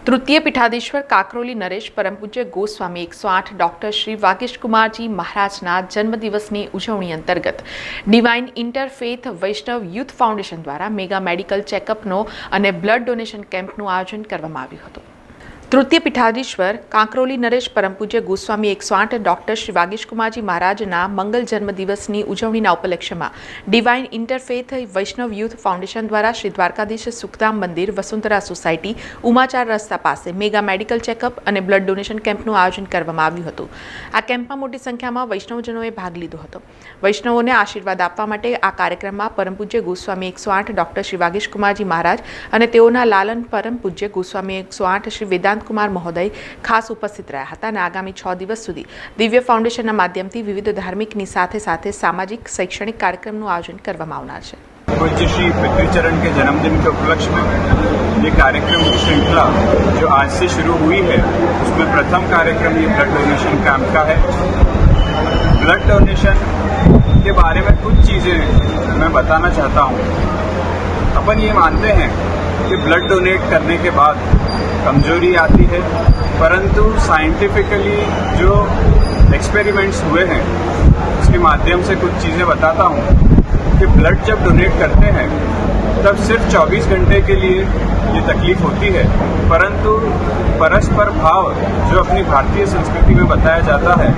તૃતીય પીઠાધીશ્વર કાકરોલી નરેશ પરમપૂજ્ય ગોસ્વામી એકસો આઠ ડોક્ટર શ્રી વાગેશકુમારજી મહારાજના જન્મદિવસની ઉજવણી અંતર્ગત divine interfaith Vaishnav youth foundation દ્વારા મેગા મેડિકલ ચેકઅપનો અને બ્લડ ડોનેશન કેમ્પનું આયોજન કરવામાં આવ્યું હતું. તૃતીય પીઠાધીશ્વર કાંકરોલી નરેશ પરમપૂજ્ય ગોસ્વામી એકસો આઠ, ડૉક્ટર શ્રી વાગેશકુમારજી મહારાજના મંગલ જન્મદિવસની ઉજવણીના ઉપલક્ષ્યમાં divine interfaith Vaishnav youth foundation દ્વારા શ્રી દ્વારકાધીશ સુખધામ મંદિર વસુંધરા સોસાયટી, ઉમાચાર રસ્તા પાસે મેગા મેડિકલ ચેકઅપ અને બ્લડ ડોનેશન કેમ્પનું આયોજન કરવામાં આવ્યું હતું. આ કેમ્પમાં મોટી સંખ્યામાં વૈષ્ણવજનોએ ભાગ લીધો હતો. વૈષ્ણવોને આશીર્વાદ આપવા માટે આ કાર્યક્રમમાં પરમ પૂજ્ય ગોસ્વામી એકસો આઠ, ડૉક્ટર શ્રી વાગેશકુમારજી મહારાજ અને તેઓના લાલન પરમ પૂજ્ય ગોસ્વામી એકસો આઠ, શ્રી વેદાંત કુમાર મહોદય ખાસ ઉપસ્થિત રહ્યા હતા અને આગામી છ દિવસ સુધી દિવ્ય ફાઉન્ડેશનના માધ્યમથી વિવિધ ધાર્મિકની સાથે સાથે સામાજિક શૈક્ષણિક કાર્યક્રમનું આયોજન કરવામાં આવનાર છે पूज्य श्री पृथ्वीचरण के जन्मदिन के उपलक्ष्य में ये कार्यक्रम की श्रृंखला जो आज से शुरू हुई है उसमें प्रथम कार्यक्रम ये ब्लड डोनेशन कैंप का है ब्लड डोनेशन के बारे में कुछ चीज़ें मैं बताना चाहता हूँ अपन ये मानते हैं कि ब्लड डोनेट करने के बाद कमज़ोरी आती है, परंतु साइंटिफिकली जो एक्सपेरिमेंट्स हुए हैं, उसके माध्यम से कुछ चीज़ें बताता हूँ कि ब्लड जब डोनेट करते हैं, तब सिर्फ़ 24 घंटे के लिए ये तकलीफ़ होती है। परंतु परस्पर भाव जो अपनी भारतीय संस्कृति में बताया जाता है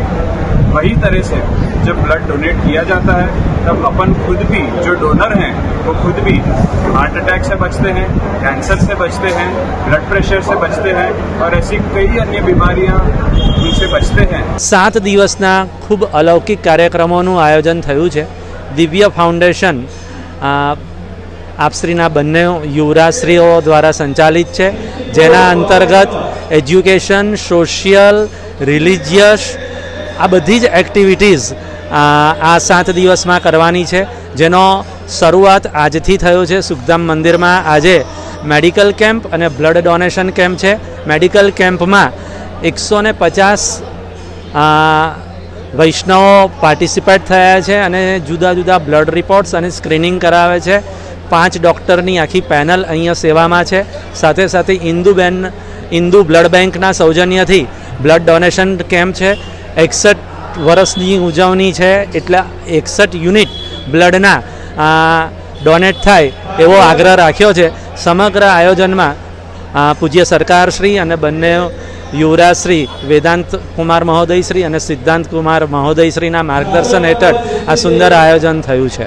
वही तरह से जब ब्लड डोनेट किया जाता है तब अपन खुद भी जो डोनर हैं वो खुद भी हार्ट अटैक से बचते हैं कैंसर से बचते हैं ब्लड प्रेशर से बचते हैं और ऐसी कई अन्य बीमारियां उनसे बचते हैं સાત દિવસના ખૂબ અલૌકિક કાર્યક્રમોનું આયોજન થયું છે દિવ્ય ફાઉન્ડેશન આ, આપશ્રીના બંને યુવરાશ્રીઓ દ્વારા સંચાલિત છે જેના અંતર્ગત એજ્યુકેશન સોશિયલ રિલિજિયસ આ બધી જ એક્ટિવિટીઝ આ સાત દિવસમાં કરવાની છે. જેનો શરૂઆત આજથી થયો છે સુખધામ મંદિરમાં. આજે મેડિકલ કેમ્પ અને બ્લડ ડોનેશન કેમ્પ છે. મેડિકલ કેમ્પમાં એકસો ને પચાસ વૈષ્ણવો પાર્ટિસિપેટ થયા છે અને જુદા જુદા બ્લડ રિપોર્ટ્સ અને સ્ક્રીનિંગ કરાવે છે. પાંચ ડૉક્ટરની આખી પેનલ અહીંયા સેવામાં છે. સાથે સાથે ઇન્દુબેન ઇન્દુ બ્લડ બેંકના સૌજન્યથી બ્લડ ડોનેશન કેમ્પ છે. એકસઠ વર્ષની ઉજવણી છે એટલે એકસઠ યુનિટ બ્લડના ડોનેટ થાય એવો આગ્રહ રાખ્યો છે. સમગ્ર આયોજનમાં પૂજ્ય સરકારશ્રી અને બંને યુવરાજશ્રી, વેદાંત કુમાર મહોદયશ્રી અને સિદ્ધાંત કુમાર મહોદયશ્રીના માર્ગદર્શન હેઠળ આ સુંદર આયોજન થયું છે.